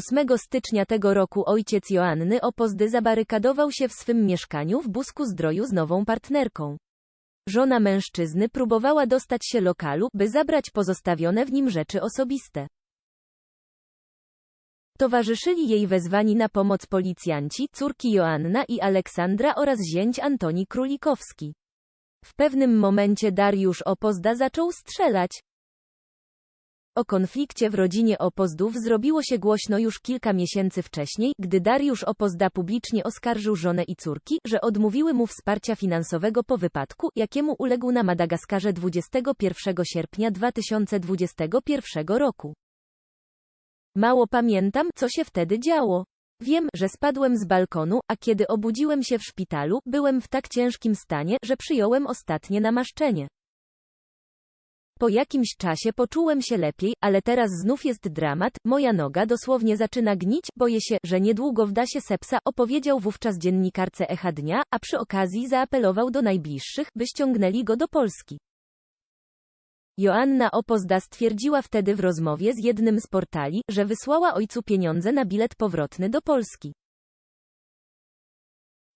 8 stycznia tego roku ojciec Joanny Opozdy zabarykadował się w swym mieszkaniu w Busku Zdroju z nową partnerką. Żona mężczyzny próbowała dostać się lokalu, by zabrać pozostawione w nim rzeczy osobiste. Towarzyszyli jej wezwani na pomoc policjanci, córki Joanna i Aleksandra oraz zięć Antoni Królikowski. W pewnym momencie Dariusz Opozda zaczął strzelać. O konflikcie w rodzinie Opozdów zrobiło się głośno już kilka miesięcy wcześniej, gdy Dariusz Opozda publicznie oskarżył żonę i córki, że odmówiły mu wsparcia finansowego po wypadku, jakiemu uległ na Madagaskarze 21 sierpnia 2021 roku. Mało pamiętam, co się wtedy działo. Wiem, że spadłem z balkonu, a kiedy obudziłem się w szpitalu, byłem w tak ciężkim stanie, że przyjąłem ostatnie namaszczenie. Po jakimś czasie poczułem się lepiej, ale teraz znów jest dramat, moja noga dosłownie zaczyna gnić, boję się, że niedługo wda się sepsa, opowiedział wówczas dziennikarce Echa Dnia, a przy okazji zaapelował do najbliższych, by ściągnęli go do Polski. Joanna Opozda stwierdziła wtedy w rozmowie z jednym z portali, że wysłała ojcu pieniądze na bilet powrotny do Polski.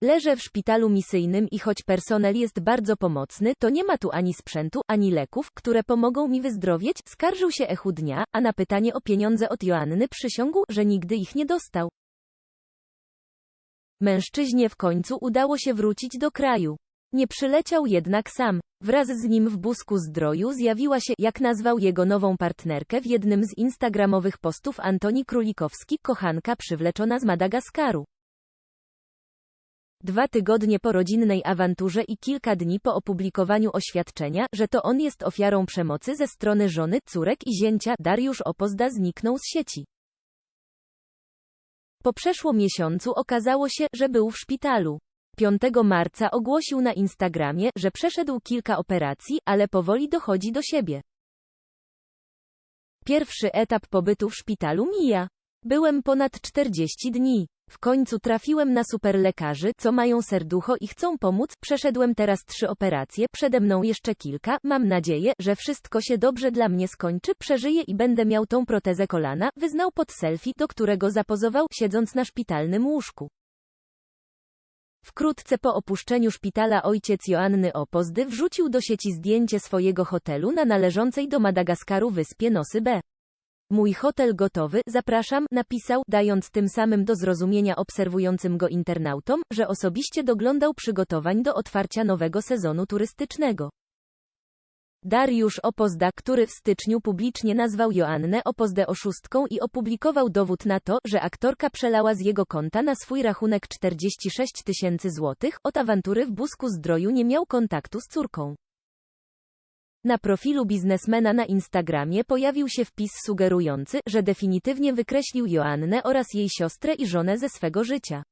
Leżę w szpitalu misyjnym i choć personel jest bardzo pomocny, to nie ma tu ani sprzętu, ani leków, które pomogą mi wyzdrowieć, skarżył się Echu Dnia, a na pytanie o pieniądze od Joanny przysiągł, że nigdy ich nie dostał. Mężczyźnie w końcu udało się wrócić do kraju. Nie przyleciał jednak sam. Wraz z nim w Busku Zdroju zjawiła się, jak nazwał jego nową partnerkę w jednym z instagramowych postów Antoni Królikowski, kochanka przywleczona z Madagaskaru. Dwa tygodnie po rodzinnej awanturze i kilka dni po opublikowaniu oświadczenia, że to on jest ofiarą przemocy ze strony żony, córek i zięcia, Dariusz Opozda zniknął z sieci. Po przeszło miesiącu okazało się, że był w szpitalu. 5 marca ogłosił na Instagramie, że przeszedł kilka operacji, ale powoli dochodzi do siebie. Pierwszy etap pobytu w szpitalu mija. Byłem ponad 40 dni. W końcu trafiłem na superlekarzy, co mają serducho i chcą pomóc. Przeszedłem teraz trzy operacje, przede mną jeszcze kilka. Mam nadzieję, że wszystko się dobrze dla mnie skończy, przeżyję i będę miał tą protezę kolana, wyznał pod selfie, do którego zapozował, siedząc na szpitalnym łóżku. Wkrótce po opuszczeniu szpitala ojciec Joanny Opozdy wrzucił do sieci zdjęcie swojego hotelu na należącej do Madagaskaru wyspie Nosy B. Mój hotel gotowy, zapraszam, napisał, dając tym samym do zrozumienia obserwującym go internautom, że osobiście doglądał przygotowań do otwarcia nowego sezonu turystycznego. Dariusz Opozda, który w styczniu publicznie nazwał Joannę Opozdę oszustką i opublikował dowód na to, że aktorka przelała z jego konta na swój rachunek 46 tysięcy złotych, od awantury w Busku Zdroju nie miał kontaktu z córką. Na profilu biznesmena na Instagramie pojawił się wpis sugerujący, że definitywnie wykreślił Joannę oraz jej siostrę i żonę ze swego życia.